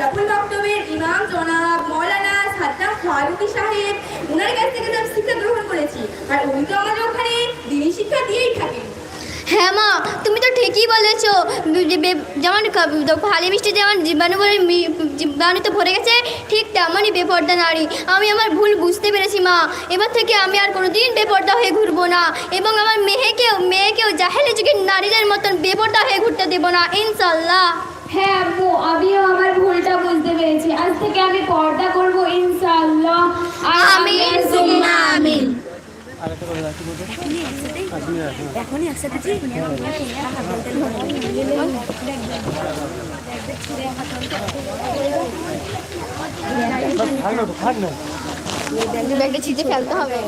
আশরাফুল মক্তবের ইমাম জনাব মৌলানা সাদ্দাম ফারুকি সাহেব ওনার কাছ থেকে সব শিক্ষা গ্রহণ করেছি। আর উনি তো আমাদের ওখানে দিনই শিক্ষা দিয়েই থাকেন। হ্যাঁ মা, তুমি তো ঠিকই বলেছ। যেমন ভালো মিষ্টি যেমন জীবাণু ভরে জীবাণুতে ভরে গেছে, ঠিক তেমনই বেপর্দা নারী। আমি আমার ভুল বুঝতে পেরেছি মা। এবার থেকে আমি আর কোনো দিন বেপর্দা হয়ে ঘুরবো না। এবং আমার মেয়েকেও মেয়েকেও জাহেলি যুগের নারীদের মতন বেপর্দা হয়ে ঘুরতে দেবো না ইনশাল্লাহ হ্যাঁ আম্মু আমিও আমার ভুলটা বুঝতে পেরেছি। আজ থেকে আমি পর্দা করব ইনশাআল্লাহ। আমিন সুম্মা আমিন। ব্যাগটা ফেলতে হবে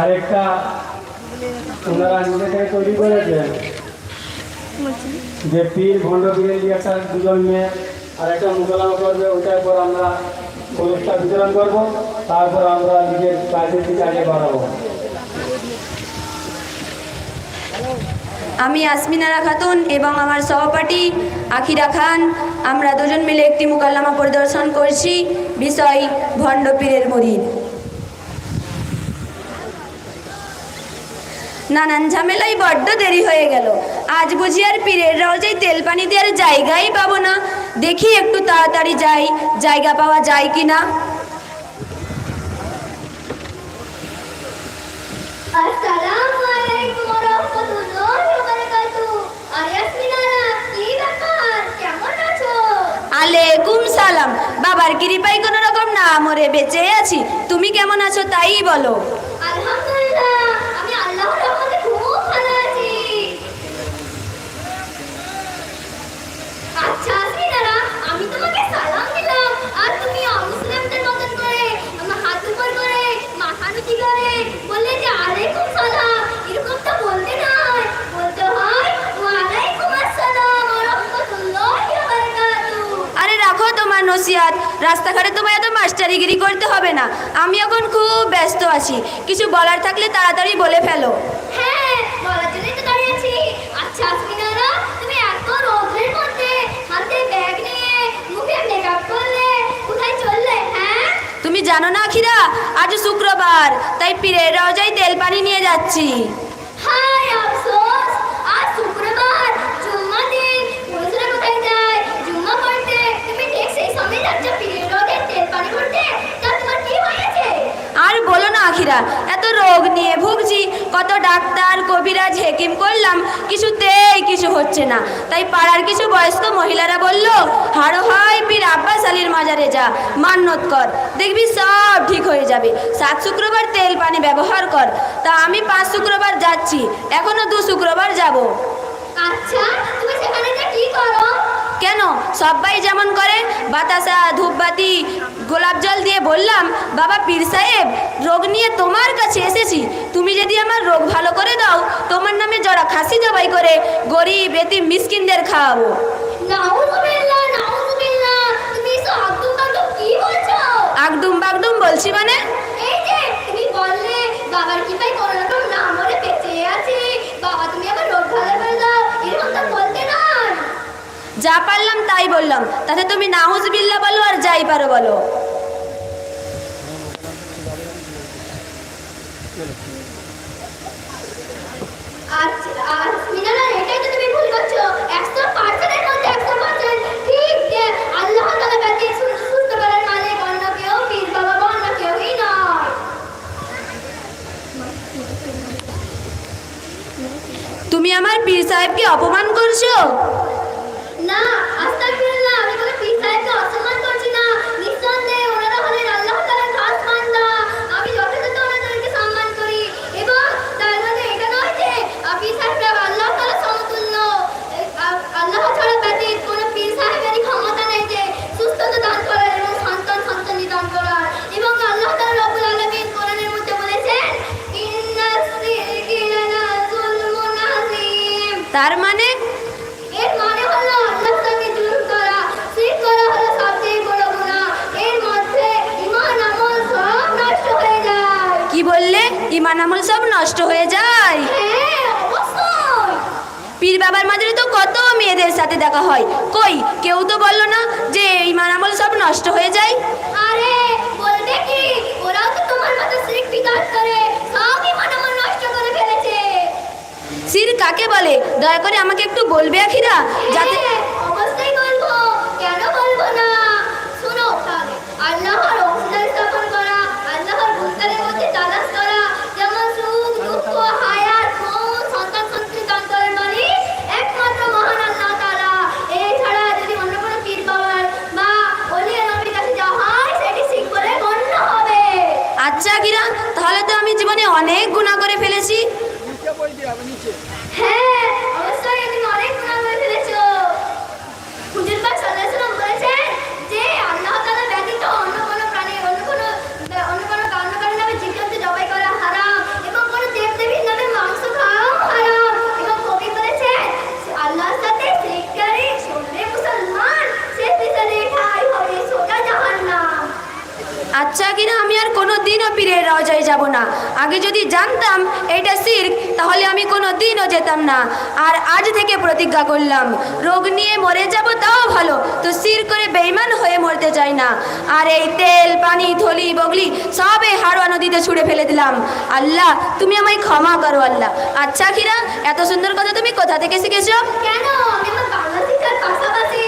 আরেকটা ওনারা যে পীর ভণ্ড পীরের যে একটা দুজন মেয়ে আর একটা মোকালামা করবে ওটার পর আমরা পুরস্কার বিতরণ করব, তারপর আমরা নিজের কাজের দিকে আগে বাড়াবো। আমি আসমিনারা খাতুন এবং আমার সহপাঠী আখিরা খান, আমরা দুজন মিলে একটি মোকাল্লামা পরিদর্শন করছি, বিষয় ভণ্ড পীরের মরিদ নানান ঝামেলাই বড্ড দেরি হয়ে গেল। আজ বুঝি আর পীরের রওজায় তেল পানি দেওয়ার জায়গাই পাবো না। দেখি একটু তাড়াতাড়ি যাই জায়গা পাওয়া যায় কি না আসসালামু আলাইকুম ওয়া রাহমাতুল্লাহি ওয়া বারাকাতুহু আরে কি ব্যাপার? কেমন আছো? আলেকুম সালাম। বাবার কৃপাই কোনো রকম না মরে বেঁচে আছি। তুমি কেমন আছো তাই বলো আলহামদুলিল্লাহ আমি আল্লাহর রহমতে খুব ভালো আছি আচ্ছা আসমিনারা আমি তোমাকে সালাম দিলাম আর তুমি অমুসলিমদের মতন করে আমার হাত উপর করে মাথা নিচু করে বললে যে আলাইকুম সালাম এরকম তো বলতে নয় বলতে হয় ওয়ালাইকুম আসসালাম ওয়া রাহমাতুল্লাহি ওয়া বারাকাতুহু আরে রাখো তোমার নসিহাত। রাস্তাঘাটে তোমায় এত মাস্টারিগিরি করতে হবে না। আমি এখন খুব ব্যস্ত আছি। কিছু বলার থাকলে তাড়াতাড়ি বলে ফেলো। হ্যাঁ বলার জন্যই তো দাঁড়িয়ে আছি। আচ্ছা আসমিনারা তুমি এত রোদের মধ্যে হাতে ব্যাগ নিয়ে মুখে মেকআপ করলে কোথায় চললে হ্যাঁ? তুমি জানো না খিরা আজ শুক্রবার তাই পীরের রওজায় তেল পানি নিয়ে যাচ্ছি হায় আফসোস আজ শুক্রবার জুম্মা দিন পুরুষরা কোথায় যায় জুম্মা পড়তে তুমি ঠিক সেই সময় যাচ্ছ পীরের রোদের তেল পানি করতে তা তোমার কি হয়েছে আর বলো না আখিরা এত রোগ নিয়ে ভুগছি কত ডাক্তার কবিরাজ হেকিম করলাম কিছুতেই কিছু হচ্ছে না। তাই পাড়ার কিছু বয়স্ক মহিলারা বলল হাড়ো হয় পীর আব্বাস আলীর মাজারে যা মান্যত কর। দেখবি সব ঠিক হয়ে যাবে। সাত শুক্রবার তেল পানি ব্যবহার কর। তা আমি পাঁচ শুক্রবার যাচ্ছি। এখনও দু শুক্রবার যাব। আচ্ছা তুমি সেখানে কি করো? কেন? সবাই যেমন করে বাতাসা ধূপবাতি গোলাপ জল বললাম বাবা পীর সাহেব রোগ নিয়ে তোমার কাছে এসেছি। তুমি যদি আমার রোগ ভালো করে দাও তোমার নামে জরা খাসি জবাই করে গরিব এতিম মিসকিনদের খাওয়াবো। কাদু কি বলছো? আগডুম বাগডুম বলছি মানে? যা পারলাম তাই বললাম। তাতে তুমি নাহুজ বিল্লা বলো আর যাই পারো বলো আচ্ছা আর মিনারা এটাই তো তুমি ভুল করছ একশো পার্সেন্টের মধ্যে একশো পার্সেন্ট ঠিক যে আল্লাহ তালা ব্যতীত সুস্থ সুস্থ করার মালিক অন্য কেউ পীর বাবা বা অন্য কেউই নয় তুমি আমার পীর সাহেবকে অপমান করছ? তার মানে? এর মানে হলো জুলুম করা শিরক করা হলো সবচেয়ে বড় গুনাহ এর মধ্যে ঈমান আমল সব নষ্ট হয়ে যায়। কি বললে? ইমান আমল সব নষ্ট হয়ে যায়। হ্যাঁ পীর বাবার মাঝে তো কত মেয়েদের সাথে দেখা হয়। কই? কেউ তো বলল না যে এই মানামল সব নষ্ট হয়ে যায়। আরে বলবে কি? ওরাও তো তোমার মতো করে সবই মনামন নষ্ট করে ফেলেছে সির কাকে বলে? দয়া করে আমাকে একটু বলবে আখিরা? যাতে হ্যাঁ, অবশ্যই বলব। কেন বলব না? শুনো আল্লাহর অংশীদার স্থাপন করা আল্লাহর বুনকারের মধ্যে তালাশ করা যেমন সুখ দুঃখ হায়াত মৌত সন্তান সন্ততি অন্তরের মালিক একমাত্র মহান আল্লাহ তাআলা। এছাড়া যদি অন্য কোনো পীর বাবার বা ওলিয়া নবীর কাছে যাওয়া হয় সেটি শিখ বলে গণ্য হবে। আচ্ছা আখিরা তাহলে তো আমি জীবনে অনেক গুণা করে ফেলেছি। হ্যাঁ অবশ্যই তুমি অনেক গুণা করে ফেলেছো হুজুর পাক সাল্লাল্লাহু আলাইহি ওয়াসাল্লাম বলেছেন যে আল্লাহ তাআলা ব্যতীত অন্য কোনো প্রাণী অন্য কোনো অন্য কোনো অন্য কারও নামে জীবজন্তু জবাই করা হারাম এবং কোনো দেবদেবীর নামে মাংস খাওয়াও হারাম এবং কবি বলেছেন আল্লাহর সাথে শিরকারি শুনলে মুসলমান সে পিছনে ঠাই হবে সোজা জাহান্নাম আচ্ছা কিনা আমি আর কোনো দিনও পীরের রজায় যাব না। আগে যদি জানতাম এটা সির্ক, তাহলে আমি কোনো দিনও যেতাম না। আর আজ থেকে প্রতিজ্ঞা করলাম, রোগ নিয়ে মরে যাব তাও ভালো, তো সির করে বেইমান হয়ে মরতে চাই না। আর এই তেল, পানি, থলি, বগলি সব এই নদীতে ছুঁড়ে ফেলে দিলাম। আল্লাহ, তুমি আমায় ক্ষমা করো আল্লাহ। আচ্ছা কিরা এত সুন্দর কথা তুমি কোথা থেকে শিখেছো? কেন? পাশাপাশি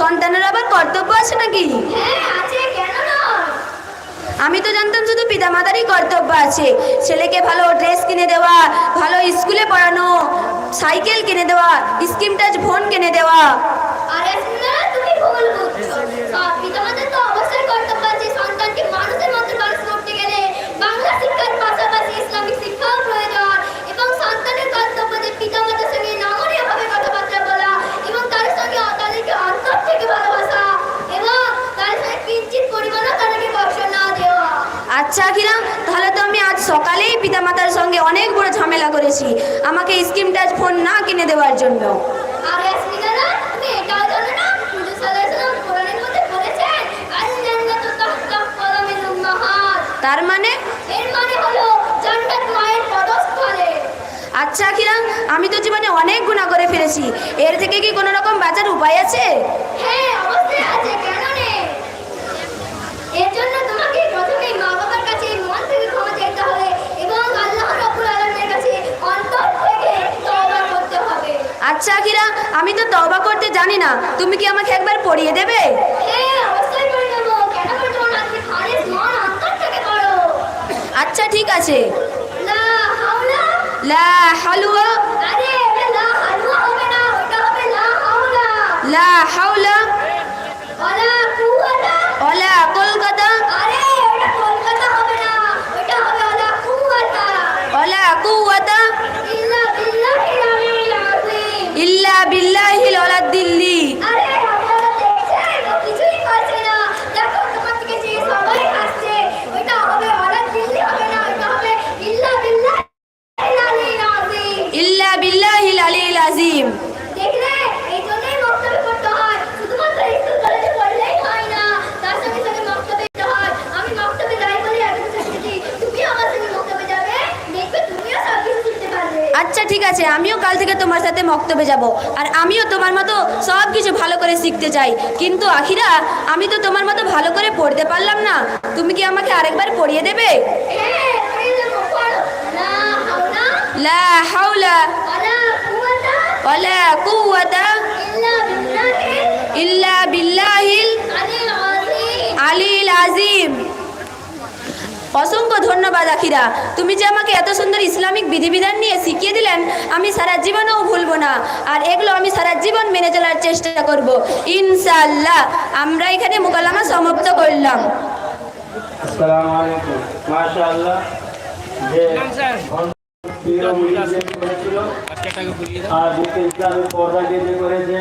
সন্তানের আবার কর্তব্য আছে নাকি? আমি তো জানতাম শুধু পিতামাতারই কর্তব্য আছে। ছেলেকে ভালো ড্রেস কিনে দেওয়া, ভালো স্কুলে পড়ানো, সাইকেল কিনে দেওয়া, স্কিম টাচ ফোন কিনে দেওয়া। শিক্ষার পাশাপাশি ইসলামিক শিক্ষাও প্রয়োজন এবং সন্তানের কর্তব্য যে পিতামাতার সঙ্গে নমনীয়ভাবে কথাবার্তা বলা এবং তার সঙ্গে তাদেরকে অন্তর থেকে ভালোবাসা এবং তার সঙ্গে কিঞ্চিত পরিমাণও তাদেরকে কষ্ট না দেওয়া আচ্ছা কিনা তাহলে তো আমি আজ সকালেই পিতামাতার সঙ্গে অনেক বড় ঝামেলা করেছি। আমাকে স্কিম টাচ ফোন না কিনে দেওয়ার জন্য। উম্মাহাত তার মানে? মানে আচ্ছা কিনা আমি তো জীবনে অনেক গুণা করে ফেলেছি এর থেকে কি কোনো রকম বাঁচার উপায় আছে? হ্যাঁ অবশ্যই আছে কেন নেই এর জন্য তোমাকে প্রথমেই মা বাবার কাছে মন থেকে ক্ষমা চাইতে হবে এবং আল্লাহ রাব্বুল আলামিনের কাছে অন্তর থেকে তওবা করতে হবে আচ্ছা কিরা আমি তো তবা করতে জানি না। তুমি কি আমাকে একবার পড়িয়ে দেবে? হ্যাঁ আচ্ছা ঠিক আছে। লা হাওলা। হালুয়া লা হাওলা লা হাওলা ওয়ালা কুওয়াতা ওলা কলকাতা আরে ওটা কলকাতা হবে না ওটা হবে ওয়ালা কুওয়াতা ওলা কুওয়াতা ইল্লা বিল্লাহিল আলিয়্যিল আযীম ইল্লা বিল্লাহিল ওলা দিল্লি আরে আপনারা দেখছেন ও কিছুই করছে না দেখো তোমার থেকে যে সবাই হাসছে ওটা হবে ওয়ালা দিল্লি হবে না ওটা হবে ইল্লা বিল্লাহিল আলিয়্যিল আযীম ইল্লা বিল্লাহিল আলিল আজিম দেখলে এই জন্যই বক্তব্য করতে হয় শুধুমাত্র স্কুল কলেজে পড়লেই হয় না তার সঙ্গে সঙ্গে বক্তব্য দিতে হয় আমি বক্তব্যে যাই বলে এত কিছু শিখেছি তুমিও আমার সঙ্গে বক্তব্যে যাবে দেখবে তুমিও সব কিছু শিখতে পারবে আচ্ছা ঠিক আছে, আমিও কাল থেকে তোমার সাথে মক্তবে যাব। আর আমিও তোমার মতো সব কিছু ভালো করে শিখতে চাই। কিন্তু আখিরা, আমি তো তোমার মতো ভালো করে পড়তে পারলাম না। তুমি কি আমাকে আরেকবার পড়িয়ে দেবে? আলিল আজিম। অসংখ্য ধন্যবাদ, আখিরা। তুমি যে আমাকে এত সুন্দর ইসলামিক বিধিবিধান নিয়ে শিখিয়ে দিলেন, আমি সারা জীবনেও ভুলবো না। আর এগুলো আমি সারা জীবন মেনে চলার চেষ্টা করব। ইনশাআল্লাহ, আমরা এখানে মোকালামা সমাপ্ত করলাম। আর যে ইসলামের পর্দা করেছে